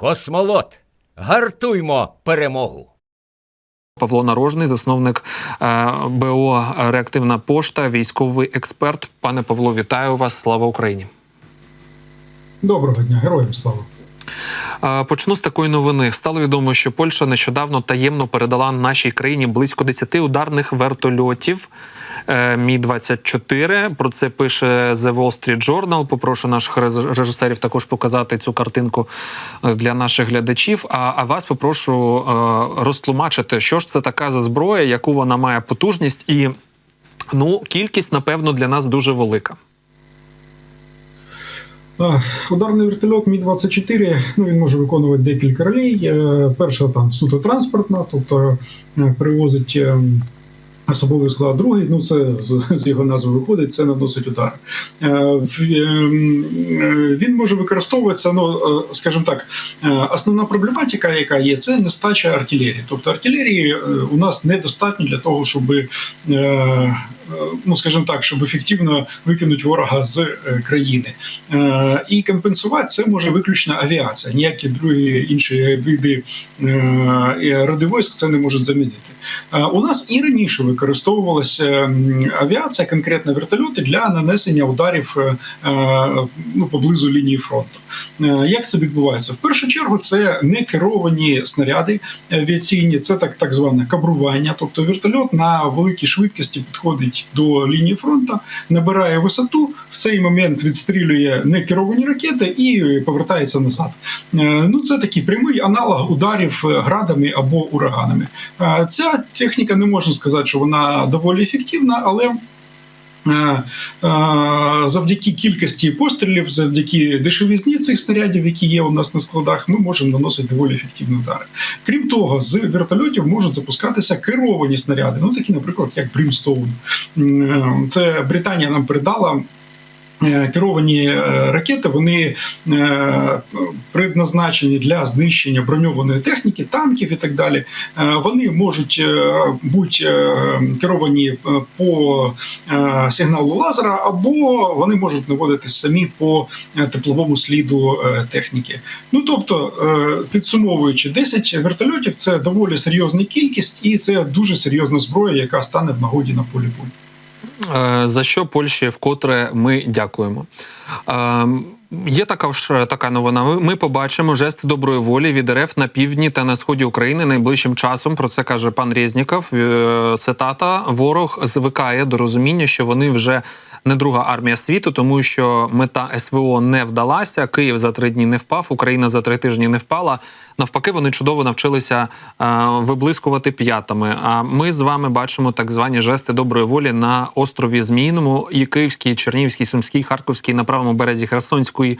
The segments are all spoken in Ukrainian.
Космолот, гартуймо перемогу! Павло Нарожний, засновник е, БО Реактивна пошта, військовий експерт. Пане Павло, вітаю вас! Слава Україні! Доброго дня, героям слава. Почну з такої новини. Стало відомо, що Польща нещодавно таємно передала нашій країні близько 10 ударних вертольотів. е, Мі 24 про це пише The Wall Street Journal. Попрошу наших режисерів також показати цю картинку е, для наших глядачів. А, а вас попрошу е, розтлумачити, що ж це така за зброя, яку вона має потужність, і ну кількість, напевно, для нас дуже велика. Ударний вертольот Мі-24 ну, він може виконувати декілька ролей. Е, Перша там суто транспортна, тобто е, перевозить е, особовий склад. Другий, ну це з, його назви виходить, це наносить удар. Він може використовуватися, ну скажімо так, основна проблематика, яка є, це нестача артилерії. Тобто артилерії у нас недостатньо для того, щоб ну скажімо так, щоб ефективно викинути ворога з е, країни. Е, І компенсувати це може виключно авіація. Ніякі другі інші види е, роди військ це не можуть замінити. Е, У нас і раніше використовувалася авіація, конкретно вертольоти для нанесення ударів е, е, ну, поблизу лінії фронту. Е, Як це відбувається? В першу чергу це не керовані снаряди авіаційні, це так, так зване кабрування. Тобто вертольот на великій швидкості підходить до лінії фронту, набирає висоту, в цей момент відстрілює некеровані ракети і повертається назад. Е, Ну це такий прямий аналог ударів градами або ураганами. Е, Ця техніка не можна сказати, що вона доволі ефективна, але. Е, е, Завдяки кількості пострілів, завдяки дешевізні цих снарядів, які є у нас на складах, ми можемо наносити доволі ефективні удари. Крім того, з вертольотів можуть запускатися керовані снаряди, ну такі, наприклад, як Брімстоун. Е, Це Британія нам передала. Е, Керовані е, ракети вони е, предназначені для знищення броньованої техніки, танків і так далі. Вони можуть бути керовані по сигналу лазера, або вони можуть наводитись самі по тепловому сліду техніки. Ну тобто, підсумовуючи, 10 вертольотів це доволі серйозна кількість, і це дуже серйозна зброя, яка стане в нагоді на полі бою. Е, за що Польщі вкотре ми дякуємо. Е, Є також така новина. Ми- побачимо жести доброї волі від РФ на півдні та на сході України найближчим часом. Про це каже пан Резніков. Е, Цитата: ворог звикає до розуміння, що вони вже не друга армія світу, тому що мета СВО не вдалася. Київ за три дні не впав, Україна за три тижні не впала. Навпаки, вони чудово навчилися е, виблискувати п'ятами. А ми з вами бачимо так звані жести доброї волі на острові Зміїному і Київській, Чернігівській, Сумській, Харківській на правому березі Херсонської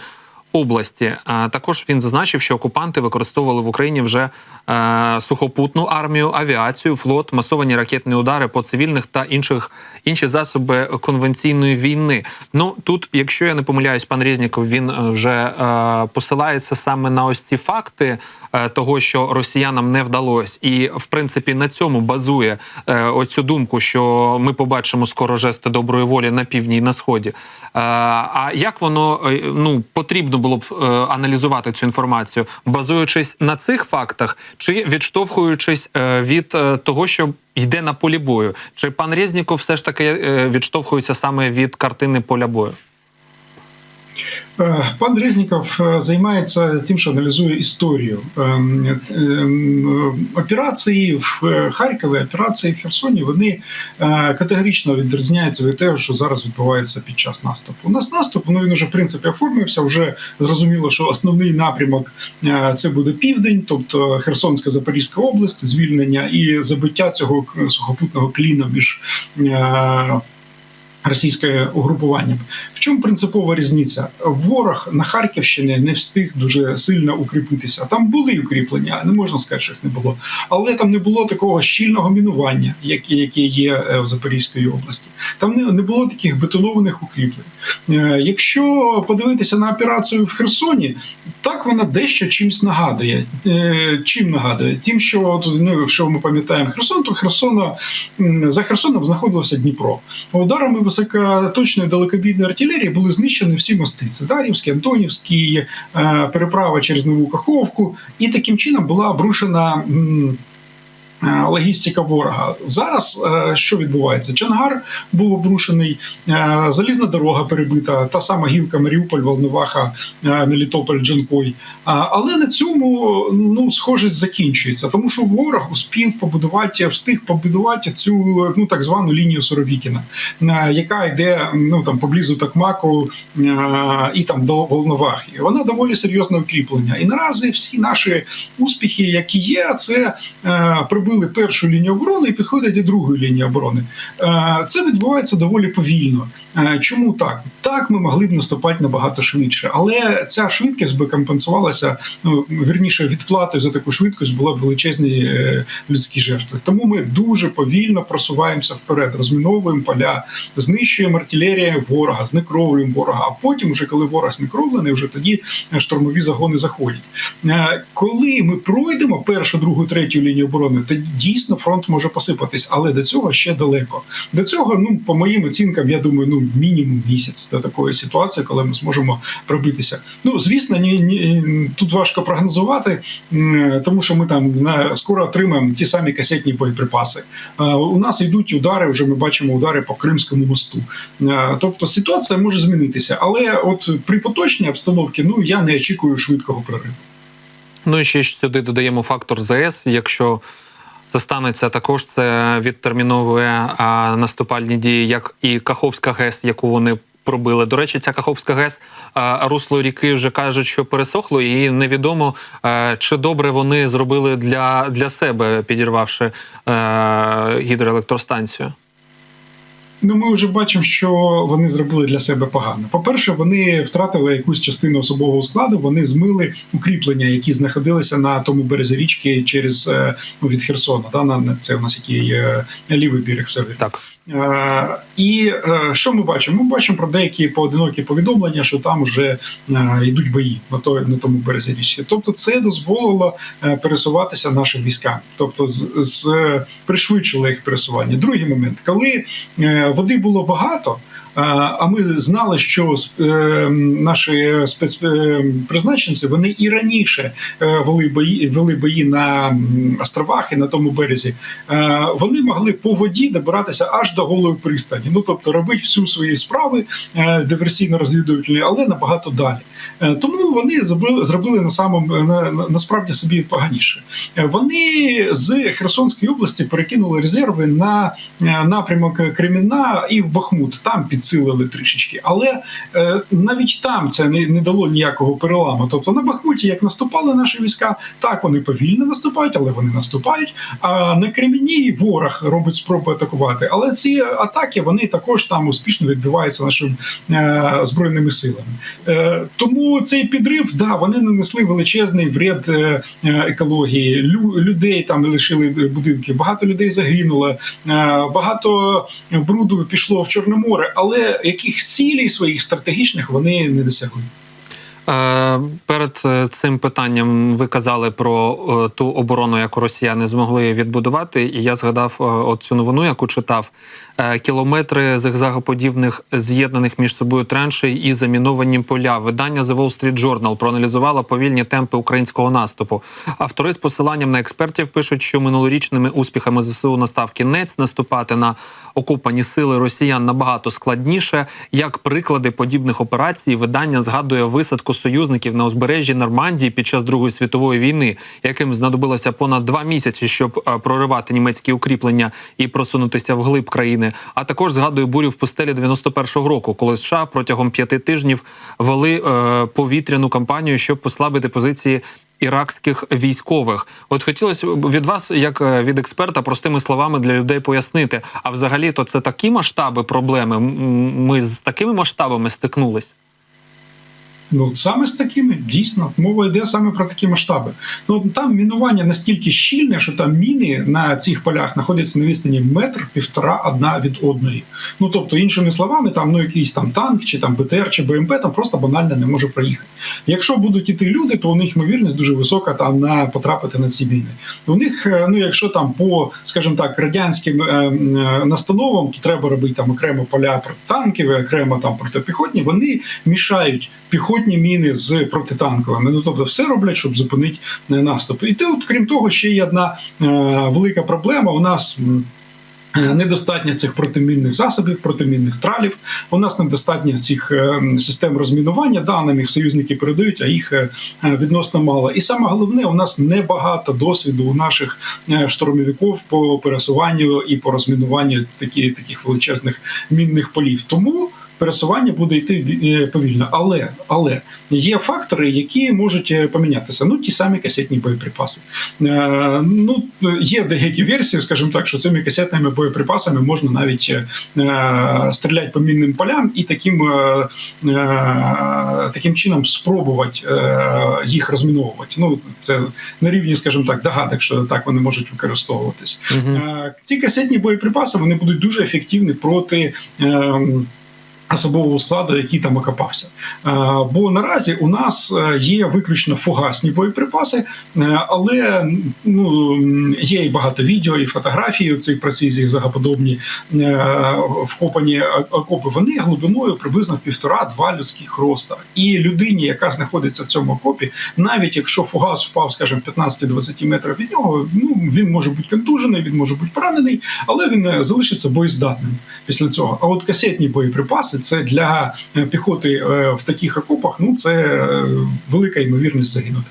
області. А також він зазначив, що окупанти використовували в Україні вже е, сухопутну армію, авіацію, флот, масовані ракетні удари по цивільних та інших інші засоби конвенційної війни. Ну тут, якщо я не помиляюсь, пан Резніков, він е, вже е, посилається саме на ось ці факти е, того, що росіянам не вдалося, і в принципі на цьому базує е, оцю думку, що ми побачимо скоро жести доброї волі на півдні і на сході. Е, а як воно е, ну потрібно було б е, аналізувати цю інформацію, базуючись на цих фактах, чи відштовхуючись е, від е, того, що йде на полі бою? Чи пан Резніков все ж таки е, відштовхується саме від картини поля бою? Е, Пан Резніков е, займається тим, що аналізує історію ем, операції в е, Харкові, операції в Херсоні. Вони е, категорично відрізняються від того, що зараз відбувається під час наступу. У нас наступ ну він уже в принципі оформився. Вже зрозуміло, що основний напрямок е, це буде південь, тобто Херсонська Запорізька область, звільнення і забиття цього сухопутного кліна між. Російське угрупування. В чому принципова різниця? Ворог на Харківщині не встиг дуже сильно укріпитися. Там були укріплення, не можна сказати, що їх не було, але там не було такого щільного мінування, яке, є е, в Запорізькій області. Там не, було таких бетонованих укріплень. Е, Якщо подивитися на операцію в Херсоні, так вона дещо чимось нагадує. Е, Чим нагадує? Тим, що ну, якщо ми пам'ятаємо Херсон, то Херсона за Херсоном знаходився Дніпро. Ударами високоточної далекобійної артилерії були знищені всі мости. Це Дар'ївський, Антонівський, е, переправа через Нову Каховку, і таким чином була обрушена. Е, Логістика ворога зараз е, що відбувається? Чангар був обрушений, е, залізна дорога перебита, та сама гілка Маріуполь, Волноваха, Мелітополь, Джанкой. Але на цьому ну схожість закінчується, тому що ворог успів побудувати, встиг побудувати цю ну так звану лінію Соровікіна, яка йде ну там поблизу Такмаку і там до Волновахи. Вона доволі серйозне укріплення. І наразі всі наші успіхи, які є, це е, прибили першу лінію оборони і підходять до другої лінії оборони. Е, Це відбувається доволі повільно. Е, Чому так? Так, ми могли б наступати набагато швидше, але ця швидкість би компенсувалася ну вірніше відплатою за таку швидкість була б величезні е, людські жертви. Тому ми дуже повільно просуваємося вперед, розміновуємо поля, знищуємо артилерію ворога, знекровлюємо ворога. А потім, вже коли ворог знекровлений, вже тоді е, штурмові загони заходять. Коли ми пройдемо першу, другу, третю лінію оборони, тоді дійсно фронт може посипатись, але до цього ще далеко. До цього, ну по моїм оцінкам, я думаю, ну мінімум місяць до такої ситуації, коли ми зможемо пробитися. Ну звісно, ні, ні тут важко прогнозувати, тому що ми там на скоро отримаємо ті самі касетні боєприпаси. У нас йдуть удари. Вже ми бачимо удари по Кримському мосту. Тобто ситуація може змінитися, але от при поточній обстановці, ну я не очікую швидкого прориву. Ну і ще сюди додаємо фактор ЗС. Якщо це станеться, також це відтерміновує наступальні дії, як і Каховська ГЕС, яку вони пробили. До речі, ця Каховська ГЕС русло ріки вже кажуть, що пересохло, і невідомо, чи добре вони зробили для, для себе, підірвавши гідроелектростанцію. Ну, ми вже бачимо, що вони зробили для себе погано. По-перше, вони втратили якусь частину особового складу. Вони змили укріплення, які знаходилися на тому березі річки через е, ну, від Херсона. Да, на це у нас який е, лівий берег все. Так. Е, І е, що ми бачимо? Ми бачимо про деякі поодинокі повідомлення, що там вже е, йдуть бої на той на тому березі річки. Тобто, це дозволило е, пересуватися нашим військам, тобто з, з пришвидшило їх пересування. Другий момент, коли е, води було багато. А, ми знали, що е, наші спецпризначенці вони і раніше е, вели бої, вели бої на островах і на тому березі. Е, Вони могли по воді добиратися аж до голої пристані. Ну тобто робити всю свої справи е, диверсійно-розвідувальні, але набагато далі. Е, Тому вони зробили, на самому на, на- насправді собі поганіше. Е, Вони з Херсонської області перекинули резерви на е, напрямок Креміна і в Бахмут. Там підсилили трішечки, але е, навіть там це не, не дало ніякого переламу. Тобто на Бахмуті, як наступали наші війська, так вони повільно наступають, але вони наступають. А на Креміні ворог робить спроби атакувати. Але ці атаки вони також там успішно відбиваються нашими е, збройними силами. Е, тому цей підрив, да, вони нанесли величезний вред е, е, екології. Лю, людей там лишили будинки, багато людей загинуло, е, багато бруду пішло в Чорне море, але яких цілей своїх стратегічних вони не досягли. Перед е, цим питанням ви казали про е, ту оборону, яку росіяни змогли відбудувати, і я згадав е, от цю новину, яку читав. Кілометри зигзагоподібних з'єднаних між собою траншей і заміновані поля. Видання The Wall Street Journal проаналізувало повільні темпи українського наступу. Автори з посиланням на експертів пишуть, що минулорічними успіхами ЗСУ настав кінець наступати на окупані сили росіян набагато складніше. Як приклади подібних операцій, видання згадує висадку союзників на узбережжі Нормандії під час Другої світової війни, яким знадобилося понад два місяці, щоб е, проривати німецькі укріплення і просунутися вглиб країни. А також згадує бурю в пустелі 91-го року, коли США протягом п'яти тижнів вели е, повітряну кампанію, щоб послабити позиції іракських військових. От хотілося б від вас, як е, від експерта, простими словами для людей пояснити. А взагалі, то це такі масштаби проблеми. Ми з такими масштабами стикнулись. Ну, саме з такими дійсно мова йде саме про такі масштаби. Ну там мінування настільки щільне, що там міни на цих полях знаходяться на відстані метр, півтора, одна від одної. Ну тобто, іншими словами, там ну якийсь там танк, чи там БТР, чи БМП там просто банально не може проїхати. Якщо будуть іти люди, то у них ймовірність дуже висока там на потрапити на ці міни. У них, е, ну якщо там по, скажімо так, радянським е, е, настановам, то треба робити там окремо поля протитанкові, окремо там протипіхотні, вони мішають піхотні міни з протитанковими. Ну тобто, все роблять, щоб зупинити е, наступ. І тут, крім того, ще є одна е, велика проблема. У нас. е, Недостатньо цих протимінних засобів, протимінних тралів. У нас недостатньо цих систем розмінування. Да, нам їх союзники передають, а їх відносно мало. І саме головне, у нас небагато досвіду у наших штурмовиків по пересуванню і по розмінуванню такі, таких величезних мінних полів. Тому пересування буде йти е, повільно. Але але є фактори, які можуть е, помінятися. Ну ті самі касетні боєприпаси. Е, ну є деякі версії, скажімо так, що цими касетними боєприпасами можна навіть стріляти по мінним полям і таким, таким чином спробувати їх розміновувати. Ну це на рівні, скажімо так, догадок, що так вони можуть використовуватись. Угу. Ці касетні боєприпаси вони будуть дуже ефективні проти. Особового складу, який там окопався. Е, Бо наразі у нас е, є виключно фугасні боєприпаси, е, але ну, є і багато відео, і фотографій цих прецизій загоподобні вкопані окопи. Вони глибиною приблизно півтора-два людських роста. І людині, яка знаходиться в цьому окопі, навіть якщо фугас впав, скажімо, 15-20 метрів від нього, ну він може бути контужений, він може бути поранений, але він залишиться боєздатним після цього. А от касетні боєприпаси це для е, піхоти е, в таких окопах. Ну це е, велика ймовірність загинути.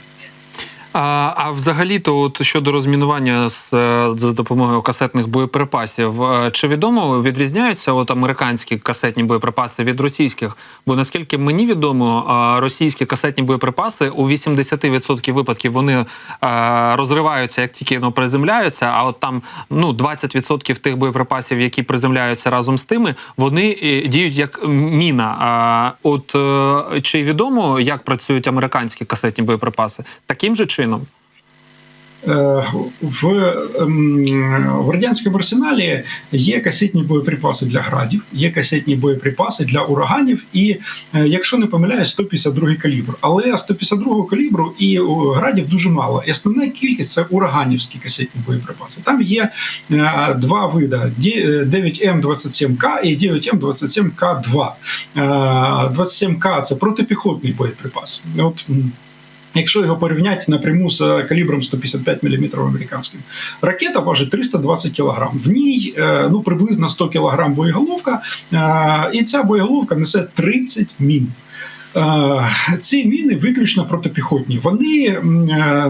А, а взагалі-то, от щодо розмінування з, е, за допомогою касетних боєприпасів, е, чи відомо відрізняються от американські касетні боєприпаси від російських? Бо наскільки мені відомо, е, російські касетні боєприпаси у 80% випадків вони розриваються, як тільки воно приземляються. А от там ну 20% тих боєприпасів, які приземляються разом з тими, вони діють як міна. От чи відомо, як працюють американські касетні боєприпаси? Таким же чином? Е, В, ем, в радянському арсеналі є касетні боєприпаси для градів, є касетні боєприпаси для ураганів, і е, якщо не помиляюсь, 152 калібр. Але 152 калібру і градів дуже мало. І основна кількість це ураганівські касетні боєприпаси. Там є е, два види: 9М27К і 9М27К2. Е, 27К це протипіхотний боєприпас. От Якщо його порівняти напряму з е, калібром 155 мм американським, ракета важить 320 кг. В ній е, ну приблизно 100 кг боєголовка, е, і ця боєголовка несе 30 мін. Е, Ці міни виключно протипіхотні. Вони е, е,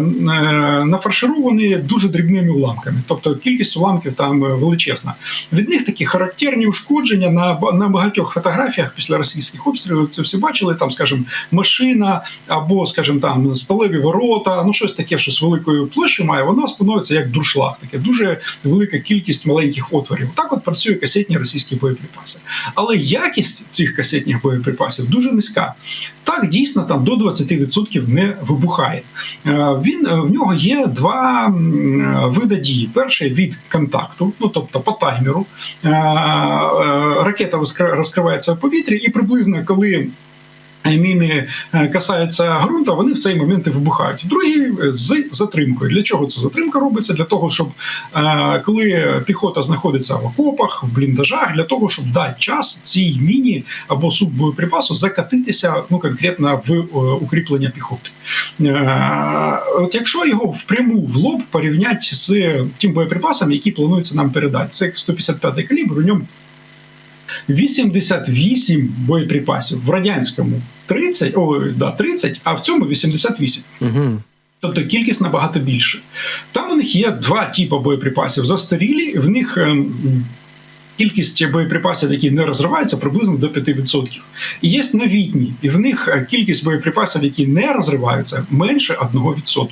нафаршировані дуже дрібними уламками, тобто кількість уламків там величезна. Від них такі характерні ушкодження на на багатьох фотографіях після російських обстрілів. Це всі бачили. Там, скажімо, машина або, скажімо, там сталеві ворота, ну щось таке, що з великою площею має, воно становиться як дуршлаг. Таке дуже велика кількість маленьких отворів. Так от працює касетні російські боєприпаси. Але якість цих касетних боєприпасів дуже низька. Так, дійсно, там до 20% не вибухає. Е, Він е, в нього є два види дії. Перший від контакту, ну тобто по таймеру. Е, Ракета розкривається в повітрі, і приблизно коли. Міни е, касаються ґрунту, вони в цей момент і вибухають. Другий е, з затримкою. Для чого ця затримка робиться? Для того, щоб е, коли піхота знаходиться в окопах, в бліндажах, для того, щоб дати час цій міні або суббоєприпасу закатитися ну конкретно в укріплення піхоти. От якщо його впряму в лоб порівняти з тим боєприпасом, які планується нам передати, це 155 калібр, у ньому 88 боєприпасів в радянському 30, о, да, 30, а в цьому 88. Угу. Тобто кількість набагато більше. Там у них є два типи боєприпасів застарілі. В них ем, кількість боєприпасів, які не розриваються, приблизно до 5%. І є новітні, і в них е, кількість боєприпасів, які не розриваються, менше 1%.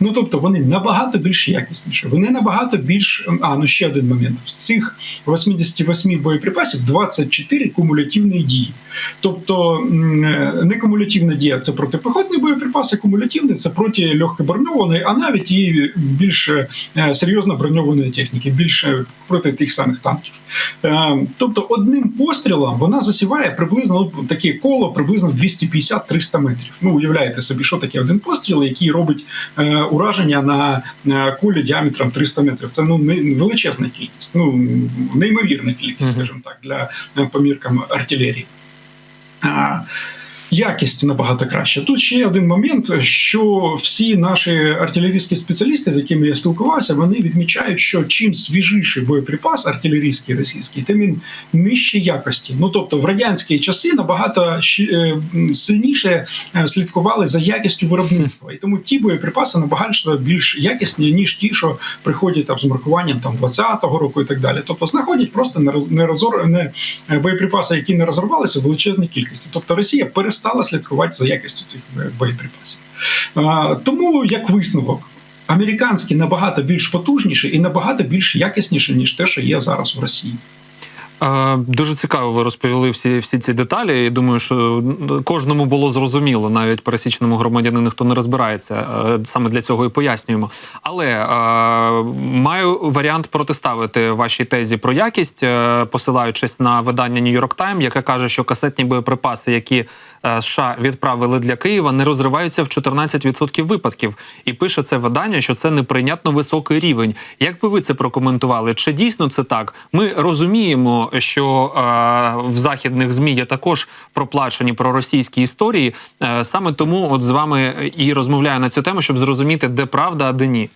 Ну тобто вони набагато більш якісніші. Вони набагато більш. А ну ще один момент: з цих 88 боєприпасів 24 кумулятивні дії. Тобто е, не кумулятивна дія це протипіхотний боєприпас, а кумулятивний це проти легкоброньованої, а навіть і більш е, серйозно броньованої техніки, більше проти тих самих танків. Е, Тобто, одним пострілом вона засіває приблизно ну, таке коло приблизно 250-300 метрів. Ну, уявляєте собі, що таке один постріл, який робить е, ураження на е, кулі діаметром 300 метрів. Це ну величезна кількість, ну неймовірна кількість, скажімо так, для е, поміркам артилерії. Якість набагато краще. Тут ще один момент, що всі наші артилерійські спеціалісти, з якими я спілкувався, вони відмічають, що чим свіжіший боєприпас артилерійський російський, тим він нижче якості. Ну тобто в радянські часи набагато е, сильніше е, слідкували за якістю виробництва, і тому ті боєприпаси набагато більш якісні ніж ті, що приходять там з маркуванням там 20-го року і так далі. Тобто знаходять просто не роз- не розор не боєприпаси, які не розорвалися в величезній кількості. Тобто Росія перестала слідкувати за якістю цих е, боєприпасів. Тому як висновок. Американські набагато більш потужніші і набагато більш якісніші, ніж те, що є зараз в Росії. Дуже цікаво, ви розповіли всі, всі ці деталі. І думаю, що кожному було зрозуміло, навіть пересічному громадянину, хто не розбирається. Е, Саме для цього і пояснюємо. Але е, маю варіант протиставити вашій тезі про якість, посилаючись на видання New York Times, яке каже, що касетні боєприпаси, які США відправили для Києва, не розриваються в 14% випадків. І пише це видання, що це неприйнятно високий рівень. Як би ви це прокоментували? Чи дійсно це так? Ми розуміємо, що е, в західних змі є також проплачені проросійські історії. Е, саме тому, от з вами і розмовляю на цю тему, щоб зрозуміти, де правда, а де ні.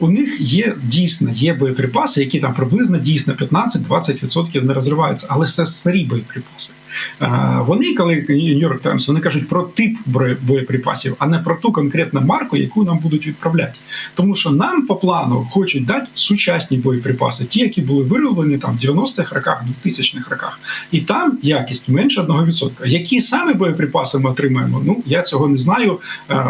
У них є дійсно є боєприпаси, які там приблизно дійсно 15-20% не розриваються, але це старі боєприпаси. Вони, коли York Times, вони кажуть про тип боєприпасів, а не про ту конкретну марку, яку нам будуть відправляти. Тому що нам по плану хочуть дати сучасні боєприпаси, ті, які були вироблені там в 90-х роках, 2000-х роках, і там якість менше 1%. Які саме боєприпаси ми отримаємо? Ну я цього не знаю.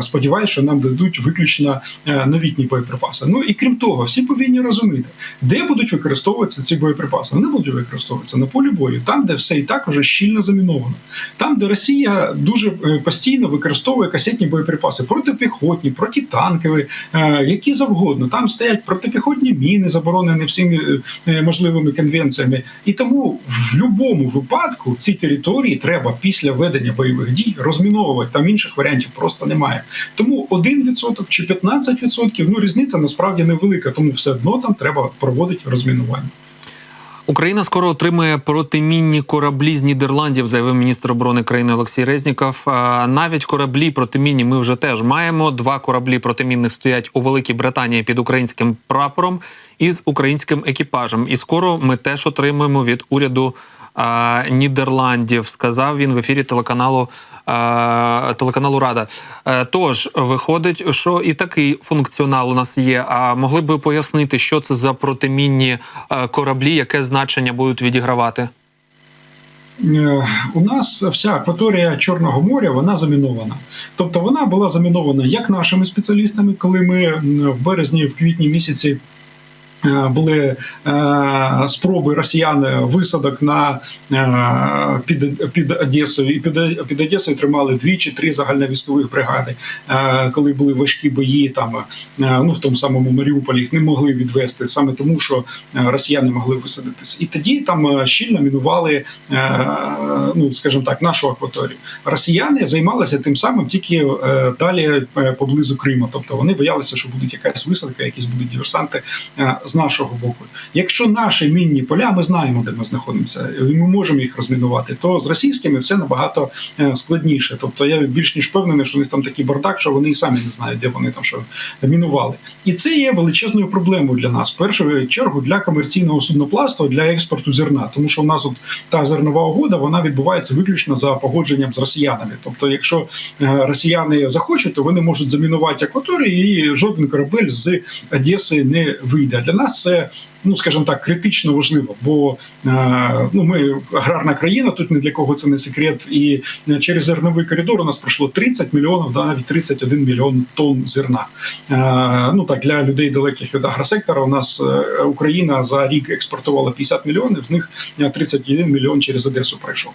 Сподіваюся, що нам дадуть виключно е, новітні боєприпаси. Ну і крім того, всі повинні розуміти, де будуть використовуватися ці боєприпаси. Вони будуть використовуватися на полі бою, там, де все і так уже щільно заміновано. Там, де Росія дуже е, постійно використовує касетні боєприпаси протипіхотні, протитанкові, е, які завгодно. Там стоять протипіхотні міни, заборонені всіми е, можливими конвенціями. І тому в будь-якому випадку ці території треба після ведення бойових дій розміновувати. Там інших варіантів просто немає. Тому 1% чи 15%, ну різниця насправді невелика, тому все одно там треба проводити розмінування. Україна скоро отримає протимінні кораблі з Нідерландів, заявив міністр оборони країни Олексій Резніков. Навіть кораблі протимінні ми вже теж маємо. Два кораблі протимінних стоять у Великій Британії під українським прапором із українським екіпажем. І скоро ми теж отримаємо від уряду Нідерландів. Сказав він в ефірі телеканалу. Телеканалу Рада. Е, Тож виходить, що і такий функціонал у нас є. А могли б ви пояснити, що це за протимінні е, кораблі, яке значення будуть відігравати? Е, У нас вся акваторія Чорного моря вона замінована. Тобто вона була замінована як нашими спеціалістами, коли ми в березні, в квітні місяці. Е, Були е, спроби росіян висадок на е, під, під Одесою, і під, під Одесою тримали дві чи три загальновійськових бригади. Коли були важкі бої, там ну в тому самому Маріуполі їх не могли відвести саме тому, що росіяни могли висадитись. І тоді там щільно мінували, ну скажімо так, нашу акваторію. Росіяни займалися тим самим тільки далі поблизу Криму. Тобто вони боялися, що будуть якась висадка, якісь будуть диверсанти з нашого боку. Якщо наші мінні поля, ми знаємо, де ми знаходимося, і ми можемо їх розмінувати, то з російськими все набагато е, складніше. Тобто я більш ніж впевнений, що у них там такий бардак, що вони і самі не знають, де вони там що мінували. І це є величезною проблемою для нас. В першу чергу для комерційного судноплавства, для експорту зерна, тому що у нас от та зернова угода вона відбувається виключно за погодженням з росіянами. Тобто, якщо е, росіяни захочуть, то вони можуть замінувати акваторію, і жоден корабель з Одеси не вийде. Для нас нас це. Ну, скажімо так, критично важливо, бо е, ну ми аграрна країна, тут ні для кого це не секрет. І е, через зерновий коридор у нас пройшло 30 мільйонів, да, навіть 31 мільйон тонн зерна. Е, ну так для людей далеких від агросектора. У нас Україна за рік експортувала 50 мільйонів, з них е, 31 мільйон через Одесу пройшов.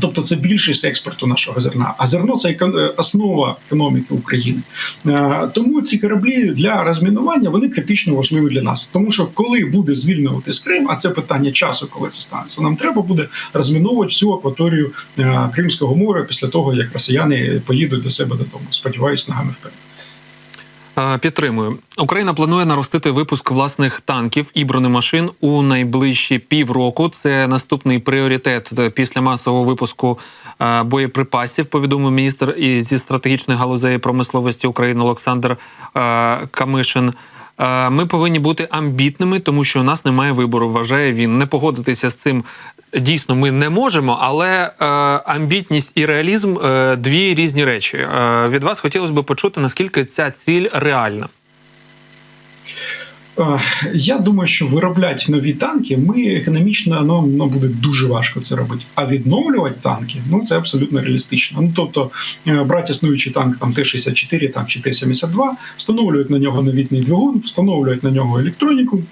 Тобто це більшість експорту нашого зерна. А зерно це е, основа економіки України. Е, Тому ці кораблі для розмінування вони критично важливі для нас. Тому що коли буде звільнюватись Крим, а це питання часу, коли це станеться, нам треба буде розміновувати всю акваторію е, Кримського моря після того, як росіяни поїдуть до себе додому. Сподіваюсь, ногами вперед. Е, Підтримую. Україна планує наростити випуск власних танків і бронемашин у найближчі півроку. Це наступний пріоритет після масового випуску е, боєприпасів. Повідомив міністр зі стратегічних галузей промисловості України Олександр е, Камишин. Ми повинні бути амбітними, тому що у нас немає вибору. Вважає він не погодитися з цим. Дійсно, ми не можемо, але е, амбітність і реалізм е, дві різні речі. Е, від вас хотілося б почути, наскільки ця ціль реальна. Е, Я думаю, що виробляти нові танки ми економічно нам, нам буде дуже важко це робити. А відновлювати танки ну це абсолютно реалістично. Ну тобто е, брати існуючий танк там Т-64 там, чи Т-72, встановлюють на нього новітний двигун, встановлюють на нього електроніку.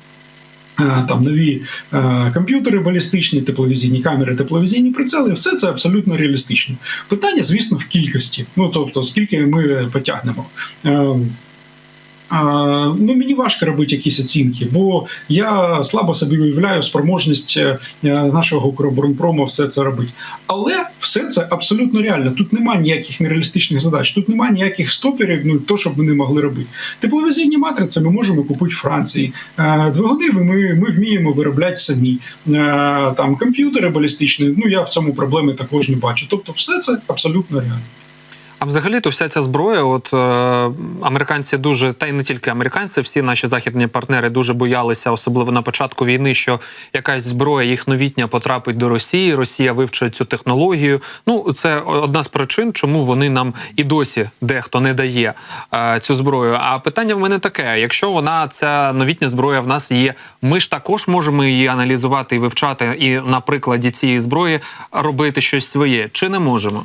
е, Там нові е, комп'ютери балістичні, тепловізійні камери, тепловізійні прицели, все це абсолютно реалістично. Питання, звісно, в кількості. Ну тобто, скільки ми потягнемо. Е, Ну, мені важко робити якісь оцінки, бо я слабо собі уявляю спроможність е, нашого Укроборонпрому все це робити. Але все це абсолютно реально. Тут немає ніяких нереалістичних задач, тут немає ніяких стоперів, ну то, щоб не могли робити. Тепловізійні матриці ми можемо купити в Франції. Е, Двигуни ми, ми вміємо виробляти самі. Е, Там комп'ютери балістичні. Ну я в цьому проблеми також не бачу. Тобто, все це абсолютно реально. А взагалі, то вся ця зброя, от е, американці дуже, та й не тільки американці, всі наші західні партнери дуже боялися, особливо на початку війни, що якась зброя їх новітня потрапить до Росії. Росія вивчить цю технологію. Ну, це одна з причин, чому вони нам і досі дехто не дає е, цю зброю. А питання в мене таке: якщо вона ця новітня зброя в нас є, ми ж також можемо її аналізувати і вивчати, і на прикладі цієї зброї робити щось своє, чи не можемо?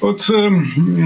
От е,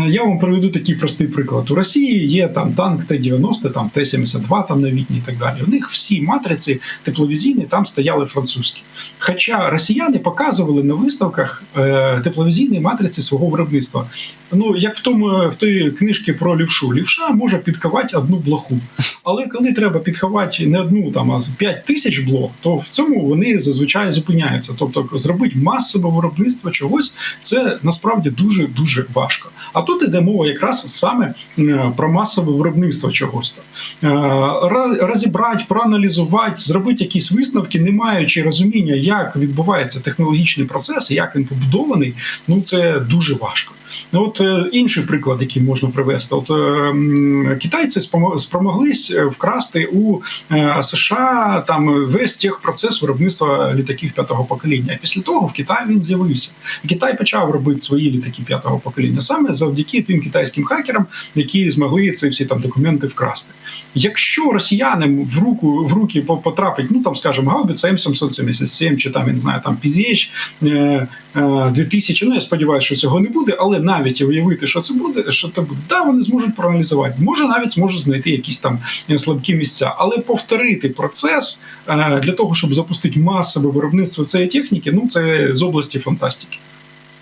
я вам приведу такий простий приклад. У Росії є там танк Т-90, там Т-72, там новітні і так далі. У них всі матриці тепловізійні там стояли французькі. Хоча росіяни показували на виставках е, тепловізійні матриці свого виробництва. Ну, як в тому в той книжці про лівшу, лівша може підховати одну блоху. Але коли треба підховати не одну там, а 5 тисяч блох, то в цьому вони зазвичай зупиняються. Тобто, зробити масове виробництво чогось це насправді дуже дуже важко. А тут іде мова якраз саме е, про масове виробництво чогось. там. Е, Розібрати, проаналізувати, зробити якісь висновки, не маючи розуміння, як відбувається технологічний процес, як він побудований, ну це дуже важко. Ну, От е, інший приклад, який можна привести, от е, китайці спромоглись е, вкрасти у е, США там весь техпроцес виробництва літаків п'ятого покоління. Після того в Китаї він з'явився. Китай почав робити свої літаки п'ятого покоління саме завдяки тим китайським хакерам, які змогли ці всі там документи вкрасти. Якщо росіянам в руку в руки потрапить, ну там скажімо, гаубиця М777 чи там не знаю, там PZH е, е, 2000, ну я сподіваюся, що цього не буде, але навіть уявити, що це буде, що це буде, да, вони зможуть проаналізувати. Може, навіть зможуть знайти якісь там е, слабкі місця, але повторити процес е, для того, щоб запустити масове виробництво цієї техніки, ну це з області фантастики.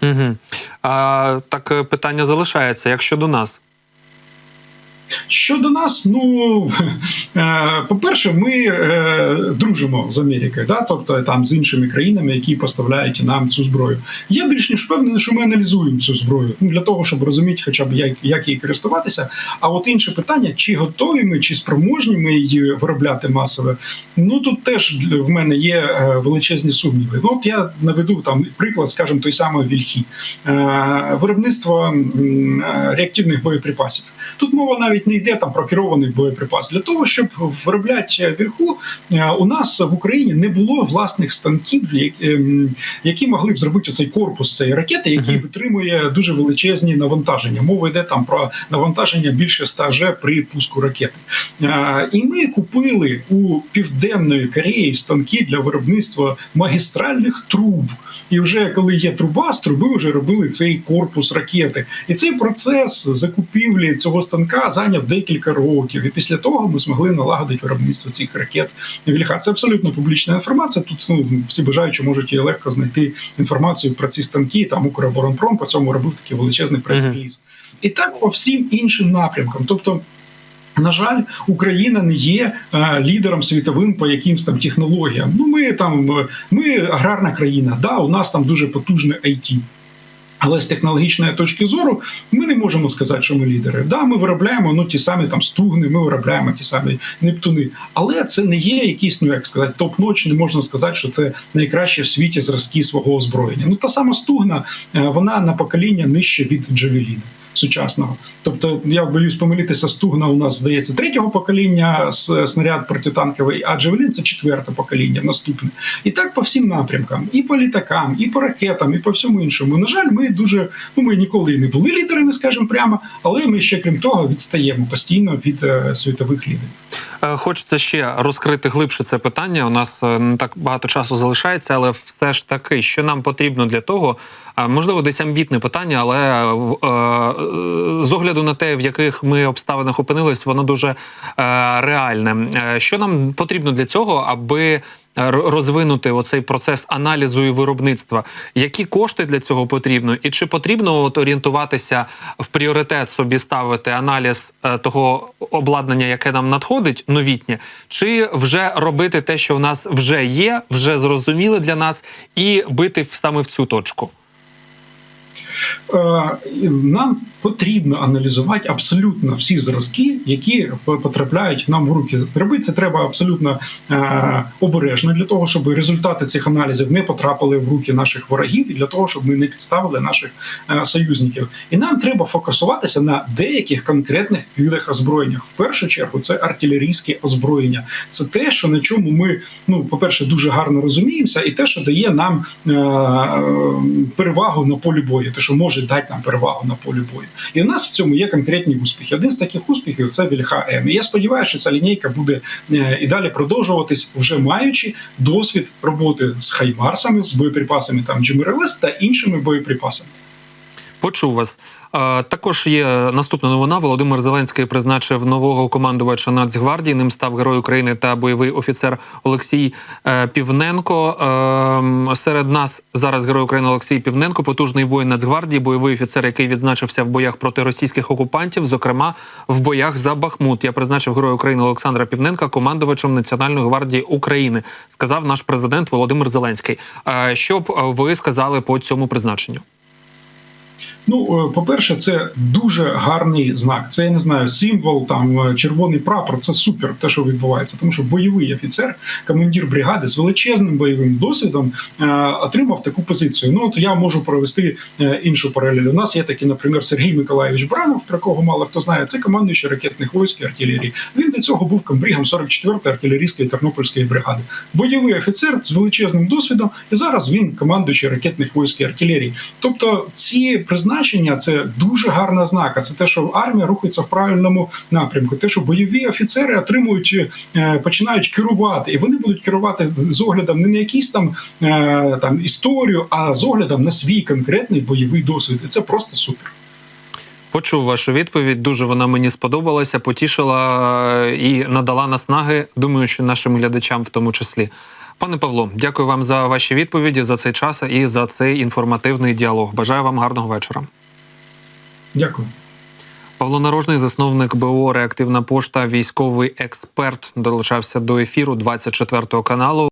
Угу. А, так е, питання залишається. Як щодо нас? Щодо нас, ну е, по-перше, ми е, дружимо з Америкою, да? тобто там з іншими країнами, які поставляють нам цю зброю. Я більш ніж впевнений, що ми аналізуємо цю зброю ну, для того, щоб розуміти, хоча б як, як її користуватися. А от інше питання: чи готові ми, чи спроможні ми її виробляти масово? Ну тут теж в мене є е, величезні сумніви. Ну от я наведу там приклад, скажімо, той самої вільхі, виробництво реактивних боєприпасів. Тут мова навіть навіть не йде там про керований боєприпас. Для того, щоб виробляти вірху, е, у нас в Україні не було власних станків, які, ем, могли б зробити цей корпус цієї ракети, який витримує дуже величезні навантаження. Мова йде там про навантаження більше 100 G при пуску ракети. Е, І ми купили у південної Кореї станки для виробництва магістральних труб. І вже коли є труба, з труби вже робили цей корпус ракети. І цей процес закупівлі цього станка зайняв декілька років. І після того ми змогли налагодити виробництво цих ракет Вільха. Це абсолютно публічна інформація. Тут ну, всі бажаючі можуть її легко знайти інформацію про ці станки. Там Укроборонпром по цьому робив такий величезний прес-реліз. І так по всім іншим напрямкам. Тобто. На жаль, Україна не є е, лідером світовим по якимсь там технологіям. Ну ми там е, ми аграрна країна. Да, у нас там дуже потужне IT. Але з технологічної точки зору ми не можемо сказати, що ми лідери. Да, ми виробляємо ну ті самі там стугни, ми виробляємо ті самі нептуни. Але це не є якісь, ну як сказати, топ-ноч. Не можна сказати, що це найкраще в світі зразки свого озброєння. Ну та сама стугна, е, вона на покоління нижче від Джавеліна сучасного. Тобто, я боюсь помилитися, стугна у нас здається третього покоління снаряд протитанковий, а Джавелін це четверте покоління, наступне. І так по всім напрямкам, і по літакам, і по ракетам, і по всьому іншому. На жаль, ми дуже ну ми ніколи не були лідерами, скажімо прямо, але ми ще крім того відстаємо постійно від е, світових лідерів. Е, Хочеться ще розкрити глибше це питання. У нас е, не так багато часу залишається, але все ж таки, що нам потрібно для того, можливо, десь амбітне питання, але е, е, з огляду на те, в яких ми обставинах опинились, воно дуже е, реальне. Що нам потрібно для цього, аби розвинути оцей процес аналізу і виробництва? Які кошти для цього потрібно? І чи потрібно от орієнтуватися в пріоритет собі ставити аналіз того обладнання, яке нам надходить, новітнє, чи вже робити те, що у нас вже є, вже зрозуміле для нас, і бити саме в цю точку? Thank you. Е, Нам потрібно аналізувати абсолютно всі зразки, які потрапляють нам в руки. Робити це треба абсолютно е, обережно для того, щоб результати цих аналізів не потрапили в руки наших ворогів, і для того, щоб ми не підставили наших е, союзників. І нам треба фокусуватися на деяких конкретних видах озброєння. В першу чергу це артилерійське озброєння. Це те, що на чому ми, ну, по-перше, дуже гарно розуміємося, і те, що дає нам перевагу на полі бою, може дати нам перевагу на полі бою. І у нас в цьому є конкретні успіхи. Один з таких успіхів це Вільха М. Я сподіваюся, що ця лінійка буде е, і далі продовжуватись, вже маючи досвід роботи з хаймарсами, з боєприпасами там Джимерелес та іншими боєприпасами. Почув вас. Також є наступна новина. Володимир Зеленський призначив нового командувача Нацгвардії. Ним став герой України та бойовий офіцер Олексій е, Півненко. Е, серед нас зараз герой України Олексій Півненко, потужний воїн Нацгвардії, бойовий офіцер, який відзначився в боях проти російських окупантів, зокрема в боях за Бахмут. Я призначив героя України Олександра Півненка командувачем Національної гвардії України, сказав наш президент Володимир Зеленський. Е, що б ви сказали по цьому призначенню? Ну, е, по-перше, це дуже гарний знак. Це я не знаю, символ, там е, червоний прапор. Це супер, те, що відбувається. Тому що бойовий офіцер, командир бригади з величезним бойовим досвідом е, отримав таку позицію. Ну от я можу провести іншу паралель. У нас є такий, наприклад, Сергій Миколаївич Бранов, про кого мало хто знає. Це командуючий ракетних військ і артилерії. Він до цього був комбригом 44-ї артилерійської тернопільської бригади. Бойовий офіцер з величезним досвідом, і зараз він командуючий ракетних військ і артилерії. Тобто ці призначення це дуже гарна знака. Це те, що армія рухається в правильному напрямку. Те, що бойові офіцери отримують, е, починають керувати, і вони будуть керувати з оглядом не на якісь там, е, там історію, а з оглядом на свій конкретний бойовий досвід. І це просто супер. Почув вашу відповідь. Дуже вона мені сподобалася, потішила е, і надала наснаги. Думаю, що нашим глядачам в тому числі. Пане Павло, дякую вам за ваші відповіді, за цей час і за цей інформативний діалог. Бажаю вам гарного вечора. Дякую. Павло Нарожний, засновник БО Реактивна пошта, військовий експерт, долучався до ефіру 24 каналу.